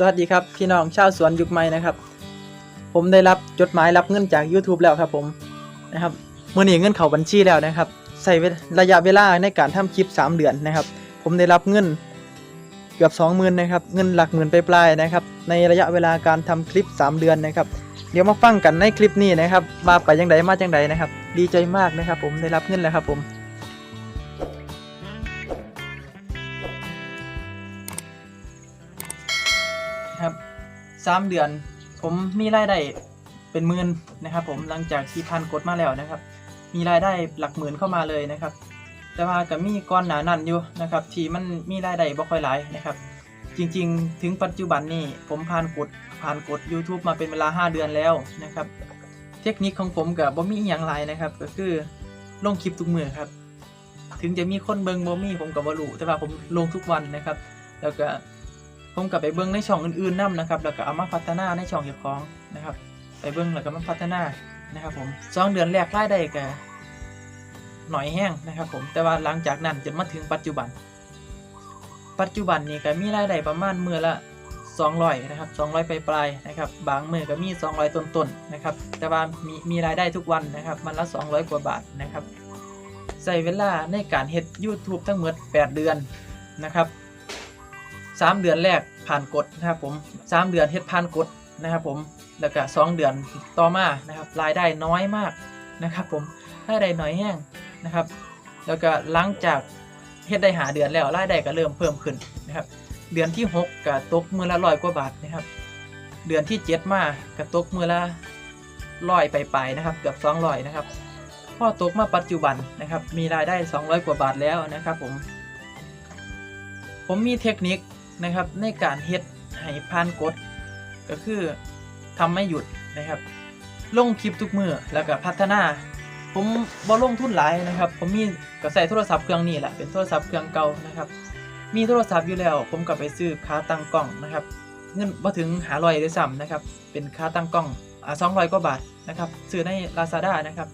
สวัสดีครับพี่น้องชาวสวนยุคใหม่นะครับ ผมได้รับจดหมายรับเงินจาก YouTube แล้วครับผมนะครับเมื่อนี้เงินเข้าบัญชีแล้วนะครับใส่ระยะเวลาในการทำคลิป 3 เดือนนะครับ ผมได้รับเงินเกือบ 20,000นะครับเงินหลักหมื่นไปปลายนะครับ ในระยะเวลาการทำคลิป 3 เดือนนะครับ เดี๋ยวมาฟังกันในคลิปนี้นะครับว่าไปยังไดมาจังไดนะครับ ดีใจมากนะครับ ผมได้รับเงินแล้วครับผม สามเดือน ผมมีรายได้เป็นหมื่นนะครับ ผมหลังจากที่พันกดมาแล้วนะครับ มีรายได้หลักหมื่นเข้ามาเลยนะครับ แต่ว่าก็มีก้อนหนานั่นอยู่นะครับ ที่มันมีรายได้บ่ค่อยหลายนะครับ จริงๆ ถึงปัจจุบันนี้ผมผ่านกดผ่านกด YouTube มาเป็นเวลา 5 เดือนแล้วนะครับ เทคนิคของผมกับบ่มีอย่างไรนะครับ ก็คือลงคลิปทุกมือครับถึงจะมีคนเบิงบ่มีผมกับบ่รู้แต่ว่าผมลงทุกวันนะครับ แล้วก็ ผมกลับไปเบิ้งในช่องอื่นๆนํนะครับแล้วก็เอามาพัฒนาในช่องเก็บของนะครับ ไปเบิ้งแล้วก็มาพัฒนานะครับผมสองเดือนแรกรายได้ก็หน่อยแห้งนะครับ ผมแต่ว่าหลังจากนั้นจนมาถึงปัจจุบัน ปัจจุบันนี้ก็มีรายได้ประมาณมือละ200นะครับ200ไปปลายๆนะครับ บางมือก็มี 200 ต้นๆนะครับ แต่ว่ามีมีรายได้ทุกวันนะครับ มันละ 200 กว่าบาทนะครับใช้เวลาในการเฮ็ด YouTube ทั้งหมด 8 เดือนนะครับ 3 เดือนแรก ผ่านกฎนะครับผม3เดือนเฮ็ดผ่านกฎนะครับผมแล้วก็2เดือนต่อมานะครับรายได้น้อยมากนะครับผมรายได้น้อยแห้งนะครับ แล้วก็หลังจากเฮ็ดได้หาเดือนแล้วรายได้ก็เริ่มเพิ่มขึ้นนะครับ เดือนที่ 6ก็ตกมือละร้อยกว่าบาทนะครับ เดือนที่ 7 มาก็ตกมือละร้อยไปๆนะครับ เกือบ200นะครับพอตกมาปัจจุบันนะครับ มีรายได้ 200 กว่าบาทแล้วนะครับผม ผมมีเทคนิค นะครับในการเฮ็ดให้ผ่านกฎก็คือทำไม่หยุดนะครับ ลงคลิปทุกมือแล้วก็พัฒนา ผมบ่ลงทุนหลายนะครับ ผมมีก็ใส่โทรศัพท์เครื่องนี้แหละเป็นโทรศัพท์เครื่องเก่านะครับ มีโทรศัพท์อยู่แล้ว ผมก็ไปซื้อขาตั้งกล้องนะครับ เงินบ่ถึงหาร้อยด้วยซ้ำนะครับ เป็นขาตั้งกล้องอ่าสองร้อยกว่าบาทนะครับซื้อใน Lazada นะครับ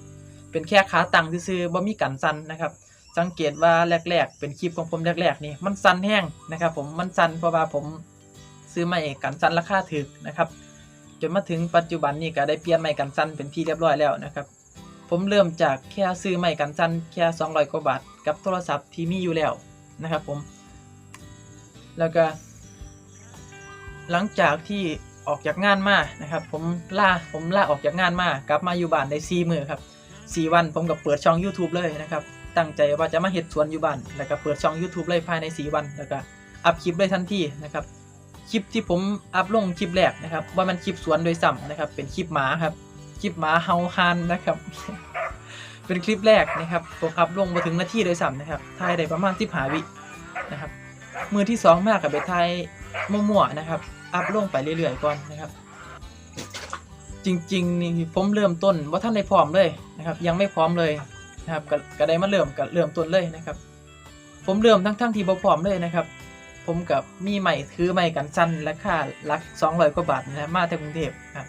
เป็นแค่ขาตั้งซื่อบ่มีกันสั่นนะครับ สังเกตว่าแรก ๆ เป็นคลิปของผมแรก ๆ นี่มันสั่นแห้งนะครับ ผมมันสั่นเพราะว่าผมซื้อไม้กันสั่นราคาถูกนะครับ จนมาถึงปัจจุบันนี้ก็ได้เปลี่ยนไม้กันสั่นเป็นที่เรียบร้อยแล้วนะครับผมเริ่มจากแค่ซื้อไม้กันสั่นแค่ 200 กว่าบาท กับโทรศัพท์ที่มีอยู่แล้วนะครับผม แล้วก็ หลังจากที่ออกจากงานมานะครับ ผมล่าผมล่าออกจากงานมากลับมาอยู่บ้านได้สี่มือครับสี่วันผมก็เปิดช่อง YouTube เลยนะครับ ตั้งใจว่าจะมาเฮ็ดสวนอยู่บ้านแล้วก็เปิดช่อง YouTube เลยภายใน 4 วันแล้วก็อัพคลิปเลยทันทีนะครับคลิปที่ผมอัพลงคลิปแรกนะครับ ว่ามันคลิปสวนโดยซ้ำนะครับ เป็นคลิปหมาครับคลิปหมาเฮาฮานนะครับ เป็นคลิปแรกนะครับผมอัพลงมาถึงนาทีโดยซ้ำนะครับถ่ายได้ประมาณ15วินะครับมือที่สองมากกับไปถ่ายมั่วๆนะครับ อัพลงไปเรื่อยๆก่อนนะครับ จริงๆนี่ผมเริ่มต้นว่าท่านได้พร้อมเลยนะครับ ยังไม่พร้อมเลย นะครับก็ก็ได้มาเริ่มกับเริ่มต้นเลยนะครับ ผมเริ่มทั้งทั้งที่บ่พร้อมเลยนะครับ ผมกับมีใหม่ถือใหม่กันสั้นราคาหลัก200กว่าบาทนะครับมาจากกรุงเทพครับ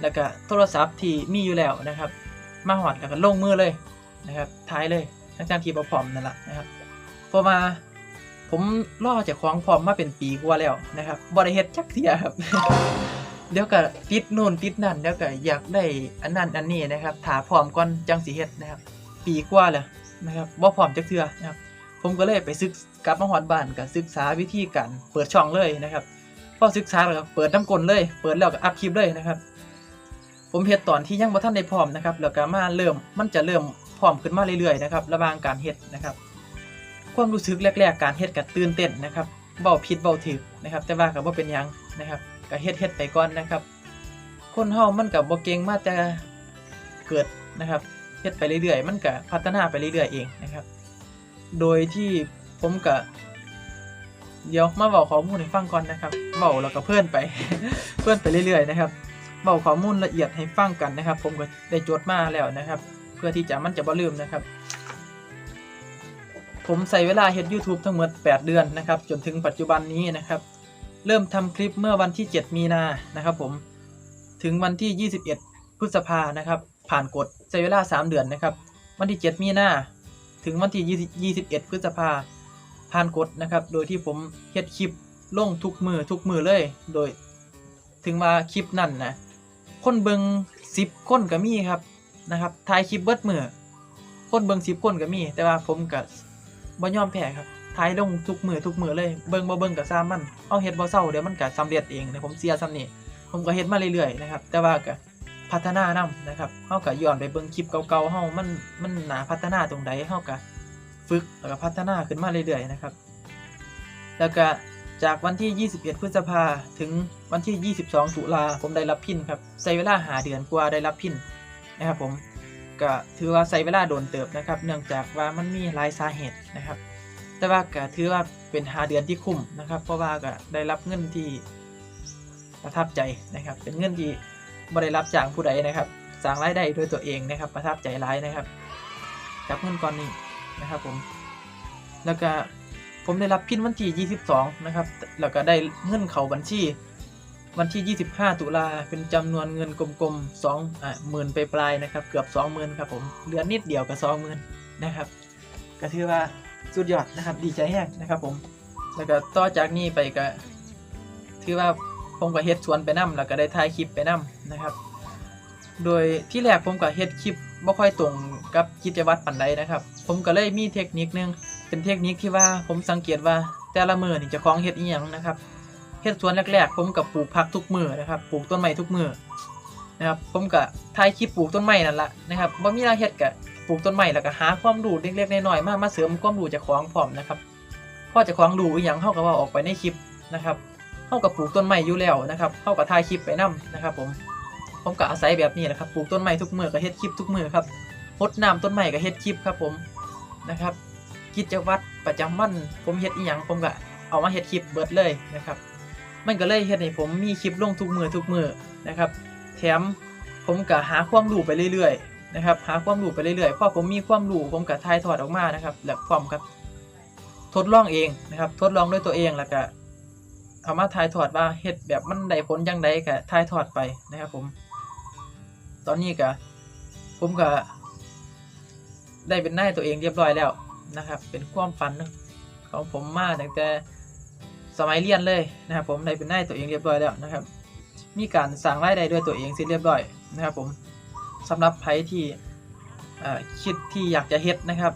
แล้วก็โทรศัพท์ที่มีอยู่แล้วนะครับ มาหอดแล้วก็ลงมือเลยนะครับท้ายเลยทั้งทั้งที่บ่พร้อมนั่นแหละนะครับพอมาผมล่อจากของพร้อมมาเป็นปีกว่าแล้วนะครับบ่ได้เฮ็ดจักเทียครับเดี๋ยวก็ติดนู่นติดนั่นเดี๋ยวก็อยากได้อันนั้นอันนี้นะครับถาพร้อมก่อนจังสิเฮ็ดนะครับ ปีกว่าแล้วนะครับบ่พร้อมจักเทื่อนะครับผมก็เลยไปศึกกลับมาฮอดบ้านก็ศึกษาวิธีการเปิดช่องเลยนะครับพอศึกษาแล้วเปิดน้ำกลเลย เปิดแล้วก็อัพคลิปเลยนะครับ ผมเฮ็ดตอนที่ยังบ่ทันได้พร้อมนะครับแล้วก็มาเริ่มมันจะเริ่มพร้อมขึ้นมาเรื่อยๆนะครับระหว่างการเฮ็ดนะครับ ความรู้สึกแรกๆ การเฮ็ดก็ตื่นเต้นนะครับเว้าผิดเว้าถูกนะครับ แต่ว่าก็บ่เป็นหยังนะครับก็เฮ็ดเฮ็ดไปก่อนนะครับ คนเฮามันก็บ่เก่งมาแต่เกิดนะครับ ฮ็ดไปเรื่อยๆ มันก็พัฒนาไปเรื่อยๆเองนะครับ โดยที่ผมก็เดี๋ยวมาบอกข้อมูลให้ฟังก่อนนะครับเบาแล้วก็เพื่อนไป เพื่อนไปเรื่อยๆนะครับเบาข้อมูลละเอียดให้ฟังกันนะครับ ผมก็ได้จดมาแล้วนะครับ เพื่อที่จะมันจะบ่ลืมนะครับ ผมใส่เวลาเฮ็ด YouTube ทั้งหมด 8 เดือนนะครับ จนถึงปัจจุบันนี้นะครับ เริ่มทำคลิปเมื่อวันที่ 7 มีนานะครับ ผม ถึงวันที่ 21 พฤษภานะครับ ผ่านกฎใช้เวลา 3 เดือนนะครับ วันที่ 7 มีนาถึงวันที่ 21 พฤษภาผ่านกฎนะครับ โดยที่ผมเฮ็ดคลิปลงทุกมือทุกมือเลย โดย ถึงว่าคลิปนั่นนะคนเบิงสิบคนก็มีครับนะครับถ่ายคลิปเบิดมือคนเบิงสิบคนก็มี แต่ว่าผมก็บ่ยอมแพ้ครับถ่ายลงทุกมือทุกมือเลยเบิงบ่เบิงก็ซ้ำมันเอาเฮ็ดบ่เศร้าเดี๋ยวมันก็สำเร็จเองนะผมเสียซ้ำนี่ผมก็เฮ็ดมาเรื่อยๆนะครับ แต่ว่าก็ พัฒนานํนะครับเฮาก็ย้อนไปเบิ่งคลิปเก่าๆเฮามันมันหนาพัฒนาตรงใดเฮาก็ฝึกแล้วก็พัฒนาขึ้นมาเรื่อยๆนะครับ แล้วก็จากวันที่ 21 พฤษภาถึงวันที่ 22 ตุลาผมได้รับพินครับใช้เวลาหาเดือนกว่าได้รับพินนะครับผมก็ถือว่าใช้เวลาโดนเติบนะครับ เนื่องจากว่ามันมีหลายสาเหตุนะครับ แต่ว่าก็ถือว่าเป็นหาเดือนที่คุ้มนะครับ เพราะว่าก็ได้รับเงินที่ประทับใจนะครับ เป็นเงินที่ บ่ได้รับจากผู้ใดนะครับสร้างรายได้ด้วยตัวเองนะครับ ประทับใจหลายนะครับกับเงินก้อนนี้นะครับผม แล้วก็ผมได้รับพินวันที่22 นะครับ แล้วก็ได้เงินเขาบัญชี วันที่ 25 ตุลาเป็นจำนวนเงินกลมๆ2อ่าหมื่นไปปลายนะครับ เกือบ 20,000ครับผมเหลือนิดเดียวกับ20,000นะครับก็ถือว่าสุดยอดนะครับ ดีใจแห้งนะครับผม แล้วก็ต่อจากนี้ไปก็ถือว่า ผมก็เฮ็ดสวนไปนํแล้วก็ได้ถ่ายคลิปไปนํนะครับ โดยที่แรกผมก็เฮ็ดคลิปบ่ค่อยตรงกับกิจวัตรปานใดนะครับ ผมก็เลยมีเทคนิคนึงเป็นเทคนิคที่ว่าผมสังเกตว่าแต่ละมือนี่จะคล้องเฮ็ดอีหยังนะครับเฮ็ดสวนแรกๆ ผมกับปลูกผักทุกมือนะครับ ปลูกต้นไม้ทุกมือนะครับ ผมก็ถ่ายคลิปปลูกต้นไม้นั่นละนะครับบ่มีอะไรเฮ็ดก็ปลูกต้นไม้แล้วก็หาความรู้เล็กๆน้อยๆมามาเสริมความรู้จากของพร้อมนะครับพอเจะของรู้อีหยังเฮาก็เว่าออกไปในคลิปนะครับ เฮาก็ปลูกต้นไม้อยู่แล้วนะครับเฮาก็ถ่ายคลิปไปนํนะครับ ผมผมก็อาศัยแบบนี้แหละครับปลูกต้นไม้ทุกมือก็เฮ็ดคลิปทุกมือครับรดน้ำต้นไม้ก็เฮ็ดคลิปครับผมนะครับ กิจวัตรประจำวันผมเฮ็ดอีหยังผมก็เอามาเฮ็ดคลิปเบิดเลยนะครับ มันก็เลยเฮ็ดให้ผมมีคลิปลงทุกมือทุกมือนะครับ แถมผมก็หาความรู้ไปเรื่อยๆนะครับหาความรู้ไปเรื่อยๆพอผมมีความรู้ผมก็ถ่ายทอดออกมานะครับ แล้วพร้อมกับทดลองเองนะครับ ทดลองด้วยตัวเองแล้วก็ เอามาถ่ายทอดว่าเฮ็ดแบบมันได้ผลจังไดก็ถ่ายทอดไปนะครับผม ตอนนี้ก็ผมก็ได้เป็นนายตัวเองเรียบร้อยแล้วนะครับ เป็นความฝันของผมมาตั้งแต่สมัยเรียนเลยนะครับ ผมได้เป็นนายตัวเองเรียบร้อยแล้วนะครับ มีการสร้างรายได้ด้วยตัวเองเสร็จเรียบร้อยนะครับ ผมสำหรับใครที่คิดที่อยากจะเฮ็ดนะครับ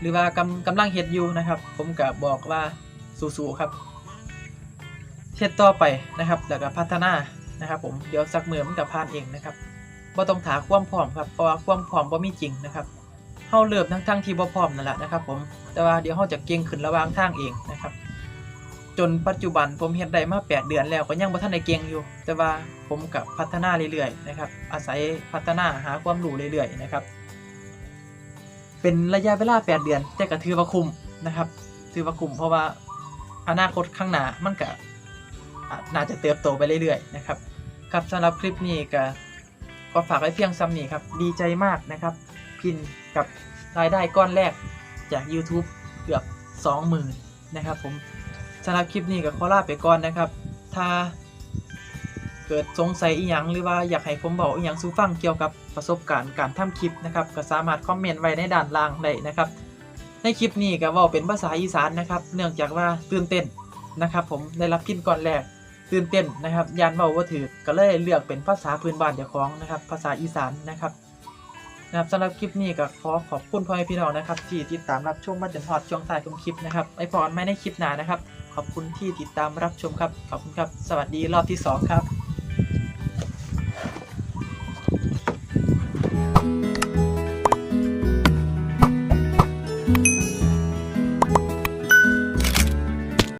หรือว่ากำกำลังเฮ็ดอยู่นะครับ ผมก็บอกว่าสู้ๆครับ เฮ็ดต่อไปนะครับ แล้วก็พัฒนานะครับ ผมเดี๋ยวสักมือมันก็ผ่านเองนะครับบ่ต้องถาความพร้อมครับเพราะว่าความพร้อมบ่มีจริงนะครับเฮาเริ่มทั้งทั้งที่บ่พร้อมนั่นแหละนะครับ ผมแต่ว่าเดี๋ยวเฮาจะเก่งขึ้นระหว่างทางเองนะครับ จนปัจจุบันผมเฮ็ดได้มา 8 เดือนแล้วก็ยังบ่ทันได้เก่งอยู่ แต่ว่าผมกับพัฒนาเรื่อยๆนะครับ อาศัยพัฒนาหาความรู้เรื่อยๆนะครับ เป็นระยะเวลา 8 เดือน แต่ก็ถือว่าคุ้มนะครับ ถือว่าคุ้มเพราะว่าอนาคตข้างหน้ามันก็ น่าจะเติบโตไปเรื่อยๆนะครับครับสำหรับคลิปนี้ก็ก็ฝากไว้เพียงซ้ำนี้ครับดีใจมากนะครับ พินกับรายได้ก้อนแรกจาก YouTube เกือบ 20,000นะครับผมสำหรับคลิปนี้ก็ขอลาไปก่อนนะครับ ถ้าเกิดสงสัยอีหยังหรือว่าอยากให้ผมบอกอีหยังสู่ฟังเกี่ยวกับประสบการณ์การทำคลิปนะครับก็สามารถคอมเมนต์ไว้ในด้านล่างได้นะครับ ในคลิปนี้ก็ว่าเป็นภาษาอีสานนะครับ เนื่องจากว่าตื่นเต้นนะครับ ผมได้รับพินก่อนแรก ตื่นเต้นนะครับยานเบาว่าถือก็เลยเลือกเป็นภาษาพื้นบ้านเดียวของนะครับ ภาษาอีสานนะครับนะครับสำหรับคลิปนี้ก็ขอขอบคุณพ่อแม่พี่น้องนะครับที่ติดตามรับชมมาจนถอดช่วงท้ายของคลิปนะครับไอพอนไม่ในคลิปหน้านะครับ ขอบคุณที่ติดตามรับชมครับขอบคุณครับ สวัสดีรอบที่ 2 ครับ